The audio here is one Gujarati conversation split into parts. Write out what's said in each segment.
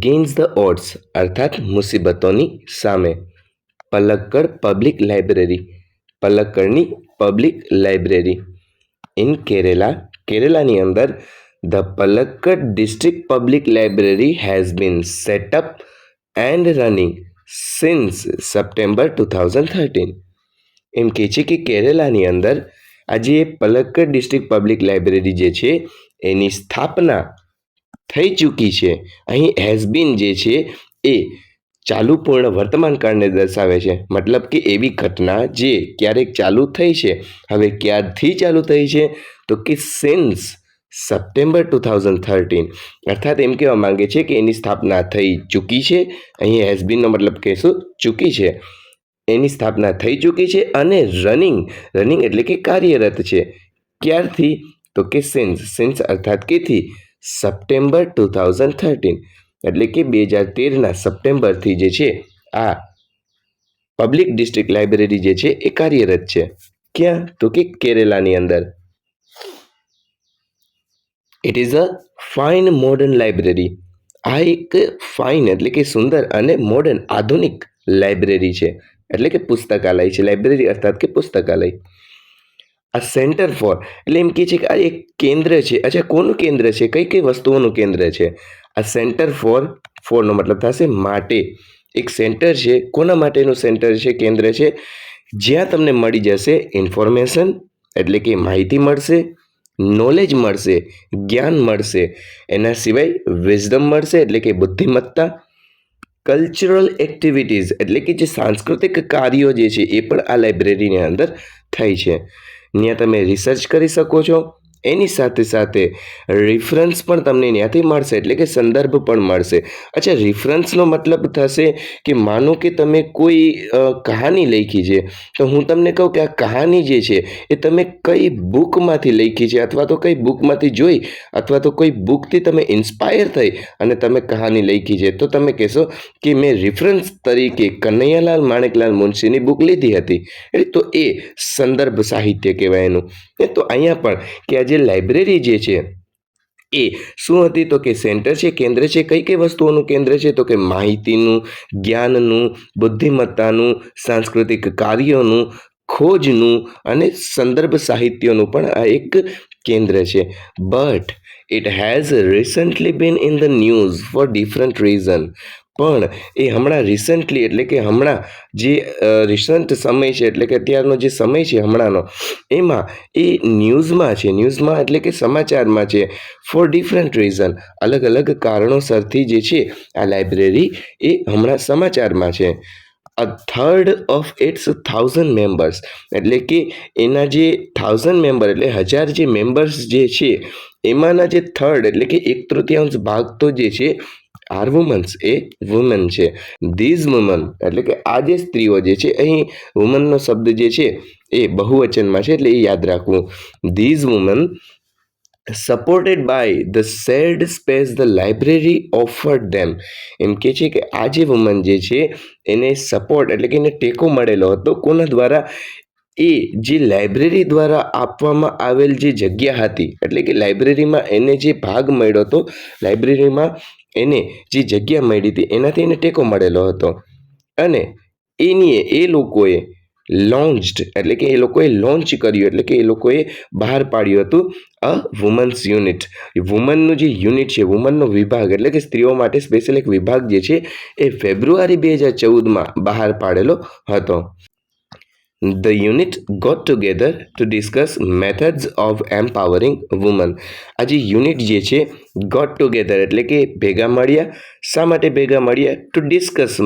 અગેન્સ્ટ ધ ઓડ્સ અર્થાત મુસીબતોની સામે. પલક્કડ પબ્લિક લાઇબ્રેરી પલક્કડની પબ્લિક લાઇબ્રેરી ઇન કેરેલા કેરેલાની અંદર the Palakkad district public library has been set up and running since September two thousand thirteen એમ કહે છે કે કેરેલાની અંદર, આજે પલક્કડ ડિસ્ટ્રિક્ટ પબ્લિક લાઇબ્રેરી જે છે, એની સ્થાપના થઈ ચૂકી છે. અહીં હેઝબીન જે છે, એ ચાલુ પૂર્ણ વર્તમાન કાળને દર્શાવે છે. મતલબ કે એવી ઘટના જે ક્યારેક ચાલુ થઈ છે, હવે ક્યારથી ચાલુ થઈ છે? તો કે since September two thousand thirteen અર્થાત એમ કહેવા માંગે છે કે એની સ્થાપના થઈ ચૂકી છે. અહીં હેઝબીનનો મતલબ કહેશું ચૂકી છે. એની સ્થાપના થઈ ચૂકી છે અને રનિંગ રનિંગ એટલે કે કાર્યરત છે. ક્યારથી? તો કે સિન્સ સિન્સ અર્થાત કેથી? September two thousand thirteen. એટલે કે બે હજાર તેરના સપ્ટેમ્બરથી જે છે, આ પબ્લિક ડિસ્ટ્રિક્ટ લાઇબ્રેરી જે છે, એ કાર્યરત છે. ક્યાં? તો કે કેરેલાની અંદર. It is a fine modern library આ એક ફાઇન એટલે કે સુંદર અને મોડર્ન આધુનિક લાઇબ્રેરી છે. એટલે કે પુસ્તકાલય છે. લાઇબ્રેરી અર્થાત કે પુસ્તકાલય. આ સેન્ટર ફોર. એટલે એમ કહે છે કે આ એક કેન્દ્ર છે. અચ્છા, કોનું કેન્દ્ર છે? કઈ કઈ વસ્તુઓનું કેન્દ્ર છે? આ સેન્ટર ફોર, ફોરનો મતલબ થશે માટે. એક સેન્ટર છે. કોના માટેનું સેન્ટર છે? કેન્દ્ર છે. જ્યાં તમને મળી જશે ઇન્ફોર્મેશન, એટલે કે માહિતી મળશે, નોલેજ મળશે, જ્ઞાન મળશે, એના સિવાય વિઝડમ મળશે, એટલે કે બુદ્ધિમત્તા, કલ્ચરલ એક્ટિવિટીઝ, એટલે કે જે સાંસ્કૃતિક કાર્યો જે છે એ પણ આ લાઇબ્રેરીની અંદર થાય છે. ત્યાં તમે રિસર્ચ કરી શકો છો. એની સાથે સાથે રિફરન્સ પણ તમને ત્યાંથી મળશે, એટલે કે સંદર્ભ પણ મળશે. અચ્છા રિફરન્સનો મતલબ થશે કે માનો કે તમે કોઈ કહાની લખી છે, તો હું તમને કહું કે આ કહાની જે છે, એ તમે કઈ બુકમાંથી લખી છે, અથવા તો કઈ બુકમાંથી જોઈ, અથવા તો કોઈ બુકથી તમે ઇન્સ્પાયર થઈ અને તમે કહાની લખી છે, તો તમે કહેશો કે મેં રિફરન્સ તરીકે કનૈયાલાલ માણેકલાલ મુનશીની બુક લીધી હતી. એટલે તો એ સંદર્ભ સાહિત્ય કહેવાય એનું. એ તો અહીંયા પણ કે આ જે લાઇબ્રેરી જે છે, એ શું હતી? તો કે સેન્ટર છે, કેન્દ્ર છે, કઈ કઈ વસ્તુઓનું કેન્દ્ર છે? તો કે માહિતીનું, જ્ઞાનનું, બુદ્ધિમત્તાનું, સાંસ્કૃતિક કાર્યોનું, ખોજનું અને સંદર્ભ સાહિત્યનું પણ આ એક કેન્દ્ર છે. But it has recently been in the news for different reason પણ એ હમણાં રિસન્ટલી એટલે કે હમણાં જે રિસન્ટ સમય છે, એટલે કે અત્યારનો જે સમય છે હમણાંનો, એમાં એ ન્યૂઝમાં છે, ન્યૂઝમાં એટલે કે સમાચારમાં છે ફોર ડિફરન્ટ રીઝન અલગ અલગ કારણોસરથી જે છે, આ લાઇબ્રેરી એ હમણાં સમાચારમાં છે. A third of its thousand members એટલે કે એના જે થાઉઝન્ડ મેમ્બર એટલે હજાર જે મેમ્બર્સ જે છે, એમાંના જે થર્ડ એટલે કે એક તૃતીયાંશ ભાગ તો જે છે આર વુમન્સ એ વુમન છે. ધીઝ વુમન એટલે કે આ જે સ્ત્રીઓ જે છે, અહીં વુમનનો શબ્દ જે છે, એ બહુવચનમાં છે એટલે એ યાદ રાખવું. These woman supported by the said space the library offered them એમ કે છે કે આ જે વુમન જે છે, એને સપોર્ટ એટલે કે એને ટેકો મળેલો હતો કોના દ્વારા? એ જે લાઇબ્રેરી દ્વારા આપવામાં આવેલ જે જગ્યા હતી, એટલે કે લાઇબ્રેરીમાં એને જે ભાગ મળ્યો હતો લાઇબ્રેરીમાં એને જે જગ્યા મળી હતી એનાથી એને ટેકો મળેલો હતો. અને એની એ લોકોએ લોન્ચડ એટલે કે એ લોકોએ લોન્ચ કર્યું, એટલે કે એ લોકોએ બહાર પાડ્યું હતું અ વુમન્સ યુનિટ વુમનનું જે યુનિટ છે વુમનનો વિભાગ, એટલે કે સ્ત્રીઓ માટે સ્પેશિયલ એક વિભાગ જે છે, એ ફેબ્રુઆરી બે હજાર ચૌદમાં બહાર પાડેલો હતો. The unit got together to discuss methods of empowering woman આ જે યુનિટ જે છે ગોટ ટુગેધર એટલે કે ભેગા મળ્યા. શા માટે ભેગા મળ્યા? ટુ ડિસ્કસ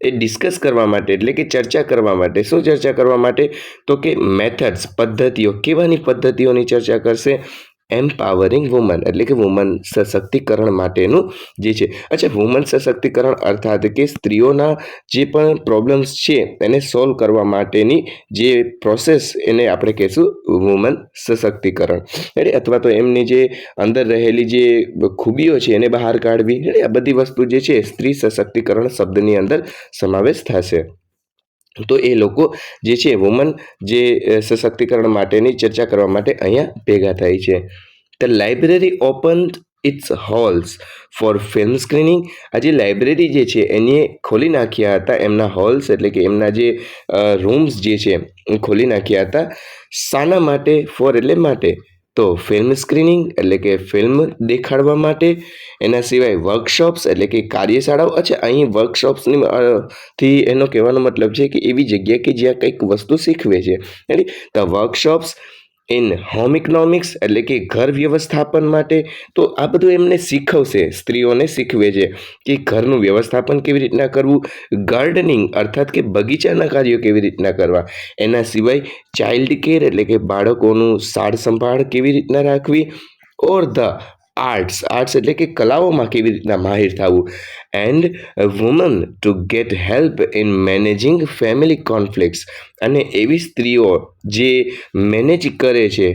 એ ડિસ્કસ કરવા માટે એટલે કે ચર્ચા કરવા માટે. શું ચર્ચા કરવા માટે? તો કે મેથડ્સ પદ્ધતિઓ. કેવાની પદ્ધતિઓની ચર્ચા કરશે? એમ્પાવરિંગ વુમન એટલે કે વુમન સશક્તિકરણ માટેનું જે છે. અચ્છા વુમન સશક્તિકરણ અર્થાત કે સ્ત્રીઓના જે પણ પ્રોબ્લેમ્સ છે એને સોલ્વ કરવા માટેની જે પ્રોસેસ એને આપણે કહીશું વુમન સશક્તિકરણ. એટલે અથવા તો એમની જે અંદર રહેલી જે ખૂબીઓ છે, એને બહાર કાઢવી, એટલે આ બધી વસ્તુ જે છે, સ્ત્રી સશક્તિકરણ શબ્દની અંદર સમાવેશ થશે. તો એ લોકો જે છે વુમન જે સશક્તિકરણ માટેની ચર્ચા કરવા માટે અહીંયા ભેગા થાય છે. The library open its halls for film screening આ જે લાઇબ્રેરી જે છે, એને ખોલી નાખ્યા હતા એમના હોલ્સ એટલે કે એમના જે રૂમ્સ જે છે, એ ખોલી નાખ્યા હતા. શાના માટે ફોર એટલે માટે. તો ફિલ્મ સ્ક્રીનિંગ એટલે કે ફિલ્મ દેખાડવા માટે, એના સિવાય વર્કશોપ્સ એટલે કે કાર્યશાળાઓ, અચ્છા, અહીં વર્કશોપ્સની થી એનો કહેવાનો મતલબ છે કે એવી જગ્યા કે જ્યાં કંઈક વસ્તુ શીખવે છે. એટલે the workshops in home economics એટલે કે ઘર વ્યવસ્થાપન માટે, તો આ બધું એમને શીખવશે, સ્ત્રીઓને શીખવે છે કે ઘરનું વ્યવસ્થાપન કેવી રીતના કરવું ગાર્ડનિંગ અર્થાત કે બગીચાના કાર્યો કેવી રીતના કરવા, એના સિવાય ચાઇલ્ડ કેર એટલે કે બાળકોનું સાર સંભાળ કેવી રીતના રાખવી ઓર ધ આર્ટ્સ આર્ટ્સ એટલે કે કલાઓમાં કેવી રીતના માહિર થવું and woman to get help in managing family conflicts અને એવી સ્ત્રીઓ જે મેનેજ કરે છે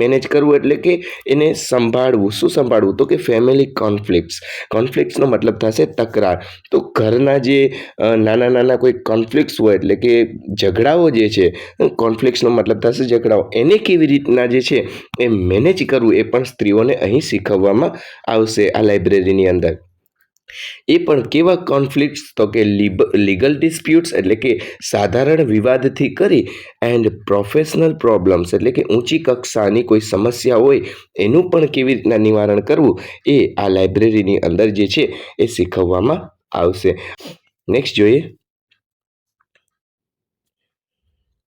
મેનેજ કરવું એટલે કે એને સંભાળવું. શું સંભાળવું? તો કે ફેમિલી કોન્ફ્લિક્ટ્સ કોન્ફ્લિક્ટ્સનો મતલબ થશે તકરાર. તો ઘરના જે નાના નાના કોઈ કોન્ફ્લિક્ટ્સ હોય એટલે કે ઝઘડાઓ જે છે કોન્ફ્લિક્ટ્સનો મતલબ થશે ઝઘડાઓ. એને કેવી રીતના જે છે એ મેનેજ કરવું એ પણ સ્ત્રીઓને અહીં શીખવવામાં આવશે આ લાઇબ્રેરીની અંદર. એ પણ કેવા કોન્ફ્લિક્ટ્સ તો કે લીગલ ડિસ્પ્યુટ્સ એટલે કે સાધારણ વિવાદથી કરી એન્ડ પ્રોફેશનલ પ્રોબ્લેમ્સ એટલે કે ઊંચી કક્ષાની કોઈ સમસ્યા હોય એનું પણ કેવી રીતના નિવારણ કરવું એ આ લાઇબ્રેરીની અંદર જે છે એ શીખવવામાં આવશે. નેક્સ્ટ જોઈએ.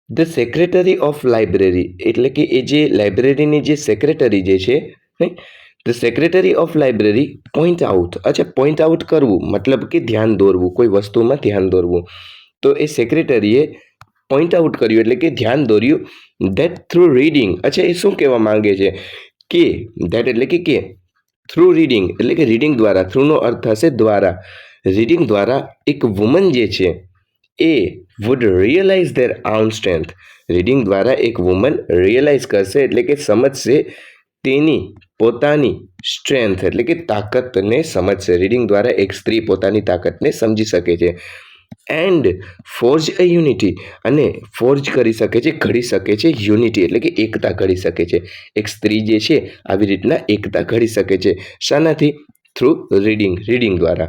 ધ સેક્રેટરી ઓફ લાઇબ્રેરી એટલે કે એ જે લાઇબ્રેરીની જે સેક્રેટરી જે છે the secretary of library point out અચ્છા પોઈન્ટ આઉટ કરવું, મતલબ કે ધ્યાન દોરવું, કોઈ વસ્તુમાં ધ્યાન દોરવું. તો એ સેક્રેટરીએ પોઈન્ટ આઉટ કર્યું, એટલે કે ધ્યાન દોર્યું ધેટ થ્રુ રીડિંગ અચ્છા, એ શું કહેવા માંગે છે? કે ધેટ એટલે કે કે થ્રુ રીડિંગ એટલે કે રીડિંગ દ્વારા થ્રુનો અર્થ થશે દ્વારા. રીડિંગ દ્વારા એક વુમન જે છે, એ would realise their own strength reading દ્વારા એક વુમન રિયલાઇઝ કરશે, એટલે કે સમજશે તેની પોતાની સ્ટ્રેન્થ એટલે કે તાકાતને સમજશે. રીડિંગ દ્વારા એક સ્ત્રી પોતાની તાકાતને સમજી શકે છે. એન્ડ ફોર્જ અ યુનિટી અને ફોર્જ કરી શકે છે, ઘડી શકે છે યુનિટી એટલે કે એકતા ઘડી શકે છે. એક સ્ત્રી જે છે, આવી રીતના એકતા ઘડી શકે છે. શાનાથી? થ્રુ રીડિંગ રીડિંગ દ્વારા.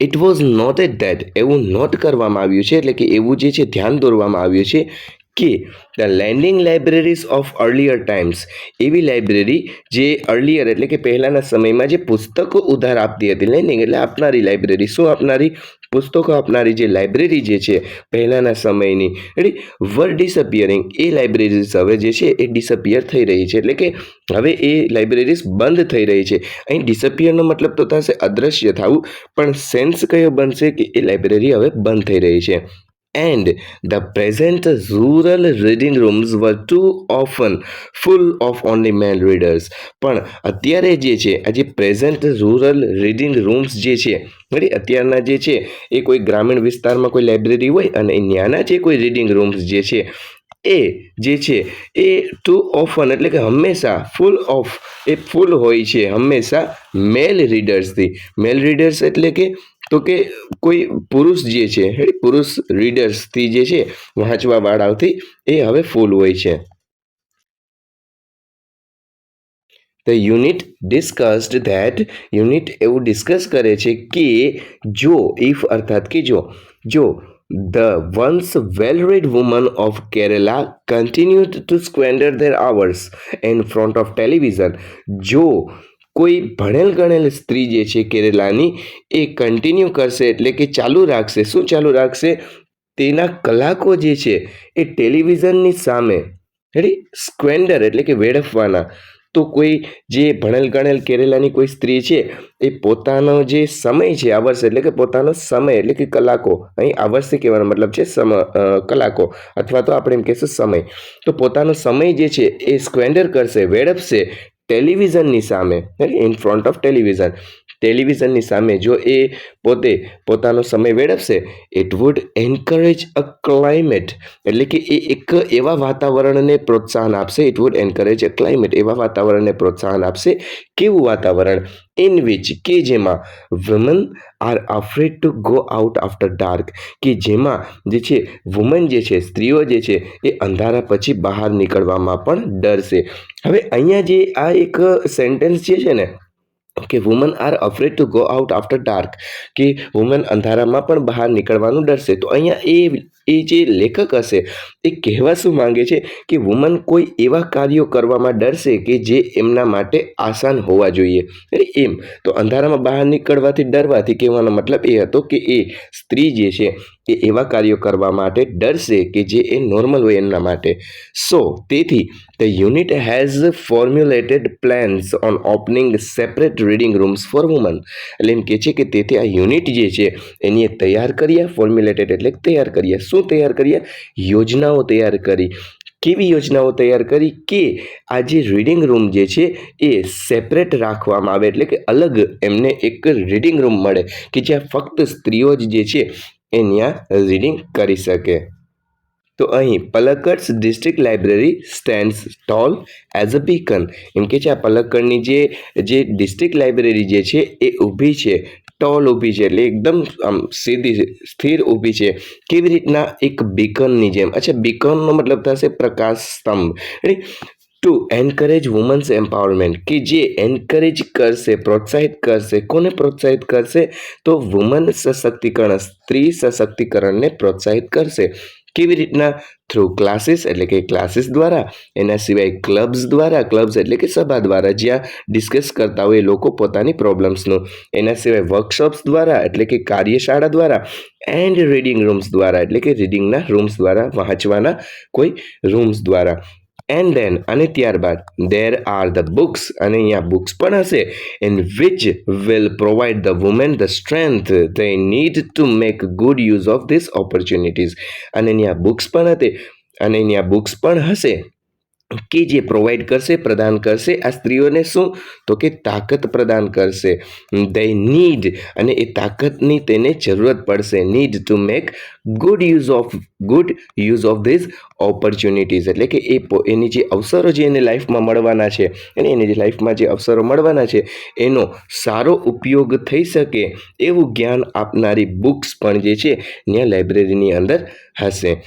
It was not at that એવું નોટ કરવામાં આવ્યું છે, એટલે કે એવું જે છે, ધ્યાન દોરવામાં આવ્યું છે કે the landing libraries of earlier times એવી લાઇબ્રેરી જે અર્લિયર એટલે કે પહેલાંના સમયમાં જે પુસ્તકો ઉધાર આપતી હતી લેન્ડિંગ એટલે આપનારી લાઇબ્રેરી શું આપનારી? પુસ્તકો આપનારી જે લાઇબ્રેરી જે છે, પહેલાંના સમયની. એટલે વર ડિસઅપિયરિંગ એ લાઇબ્રેરીઝ હવે જે છે, એ ડિસઅપિયર થઈ રહી છે. એટલે કે હવે એ લાઇબ્રેરીઝ બંધ થઈ રહી છે. અહીં ડિસઅપિયરનો મતલબ તો થશે અદૃશ્ય થવું, પણ સેન્સ કયો બનશે કે એ લાઇબ્રેરી હવે બંધ થઈ રહી છે. And the present rural reading rooms were too often full of only male readers પણ અત્યારે જે છે, આ જે પ્રેઝન્ટ રૂરલ રીડિંગ રૂમ્સ જે છે, બરાબર? અત્યારના જે છે, એ કોઈ ગ્રામીણ વિસ્તારમાં કોઈ લાઇબ્રેરી હોય અને ત્યાંના જે કોઈ રીડિંગ રૂમ્સ જે છે, એ જે છે, એ ટુ ઓફન એટલે કે હંમેશા ફૂલ ઓફ એ ફૂલ હોય છે હંમેશા મેલ રીડર્સથી મેલ રીડર્સ એટલે કે તો કે કોઈ પુરુષ જે છે પુરુષ રીડર્સથી જે છે, વાંચવા વાળાથી એ હવે ફૂલ હોય છે. The unit discussed that unit એવું ડિસ્કસ કરે છે કે જો ઇફ અર્થાત કે જો જો the ones well read woman of Kerala continue to squander their hours in front of television જો કોઈ ભણેલ ગણેલ સ્ત્રી જે છે કેરેલાની, એ કન્ટિન્યુ કરશે એટલે કે ચાલુ રાખશે. શું ચાલુ રાખશે? તેના કલાકો જે છે, એ ટેલિવિઝનની સામે રેડી સ્ક્વેન્ડર એટલે કે વેડફવાના. તો કોઈ જે ભણેલ ગણેલ કેરેલાની કોઈ સ્ત્રી છે, એ પોતાનો જે સમય છે આવર્ષ એટલે કે પોતાનો સમય, એટલે કે કલાકો, અહીં આવર્ષ કહેવાનો મતલબ છે સમ કલાકો, અથવા તો આપણે એમ કહીશું સમય. તો પોતાનો સમય જે છે, એ સ્ક્વેન્ડર કરશે, વેડફશે ટેલિવિઝનની સામે ઇન ફ્રન્ટ ઓફ ટેલિવિઝન ટેલિવિઝનની સામે જો એ પોતે પોતાનો સમય વેડફશે it would encourage a climate એટલે કે એ એક એવા વાતાવરણને પ્રોત્સાહન આપશે it would encourage a climate એવા વાતાવરણને પ્રોત્સાહન આપશે કેવું વાતાવરણ? ઇન વિચ કે જેમાં woman are afraid to go out after dark કે જેમાં જે છે વુમન જે છે, સ્ત્રીઓ જે છે, એ અંધારા પછી બહાર નીકળવામાં પણ ડરશે. હવે અહીંયા જે આ એક સેન્ટેન્સ જે છે ને કે woman are afraid to go out after dark કે વુમન અંધારામાં પણ બહાર નીકળવાનું ડરશે. તો અહીંયા એ એ જે લેખક હશે, એ કહેવા શું માંગે છે કે વુમન કોઈ એવા કાર્યો કરવામાં ડરશે કે જે એમના માટે આસાન હોવા જોઈએ? એમ, તો અંધારામાં બહાર નીકળવાથી, ડરવાથી કહેવાનો મતલબ એ હતો કે એ સ્ત્રી જે છે, એ એવા કાર્યો કરવા માટે ડરશે કે જે એ નોર્મલ હોય એમના માટે. સો તેથી the unit has formulated plans on opening separate reading rooms for woman એટલે એમ કહે છે કે તેથી આ યુનિટ જે છે એની તૈયાર કર્યા ફોર્મ્યુલેટેડ એટલે તૈયાર કર્યા શું તૈયાર કર્યા યોજનાઓ તૈયાર કરી કેવી યોજનાઓ તૈયાર કરી કે આ જે રીડિંગ રૂમ જે છે એ સેપરેટ રાખવામાં આવે એટલે કે અલગ એમને એક રીડિંગ રૂમ મળે કે જ્યાં ફક્ત સ્ત્રીઓ જ જે છે એ ત્યાં રીડિંગ કરી શકે તો અહીં Palakkad district library stands tall as a beacon એમ કે છે આ પલક્કડની જે જે ડિસ્ટ્રિક્ટ લાઇબ્રેરી જે છે એ ઊભી છે. ટોલ ઊભી છે એટલે એકદમ આમ સીધી, સ્થિર ઊભી છે. કેવી રીતના એક બીકનની જેમ. અચ્છા બીકનનો મતલબ થશે પ્રકાશ સ્તંભ. એટલે ટુ એન્કરેજ વુમન્સ એમ્પાવરમેન્ટ કે જે એન્કરેજ કરશે, પ્રોત્સાહિત કરશે, કોને પ્રોત્સાહિત કરશે? તો વુમન સશક્તિકરણ, સ્ત્રી સશક્તિકરણને પ્રોત્સાહિત કરશે. કેવી રીતના? થ્રુ ક્લાસીસ એટલે કે ક્લાસીસ દ્વારા, એના સિવાય ક્લબ્સ દ્વારા ક્લબ્સ એટલે કે સભા દ્વારા, જ્યાં ડિસ્કસ કરતા હોય લોકો પોતાની પ્રોબ્લેમ્સનું એના સિવાય વર્કશોપ્સ દ્વારા, એટલે કે કાર્યશાળા દ્વારા એન્ડ રીડિંગ રૂમ્સ દ્વારા, એટલે કે રીડિંગના રૂમ્સ દ્વારા, વાંચવાના કોઈ રૂમ્સ દ્વારા. એન્ડ દેન અને ત્યારબાદ દેર આર ધ બુક્સ અને અહીંયા બુક્સ પણ હશે in which will provide the women the strength they need to make good use of this opportunities અને અહીંયા બુક્સ પણ હતી અને અહીંયા બુક્સ પણ હશે. કે જે પ્રોવાઈડ કરશે, પ્રદાન કરશે, આ સ્ત્રીઓને શું? તો કે તાકાત પ્રદાન કરશે. દે નીડ અને એ તાકાતની તેને જરૂરત પડશે. Need to make good use of good use of this opportunities એટલે કે એ એની જે અવસરો જે એને લાઈફમાં મળવાના છે, અને એની જે લાઈફમાં જે અવસરો મળવાના છે, એનો સારો ઉપયોગ થઈ શકે એવું જ્ઞાન આપનારી બુક્સ પણ જે છે, ત્યાં લાઇબ્રેરીની અંદર હશે.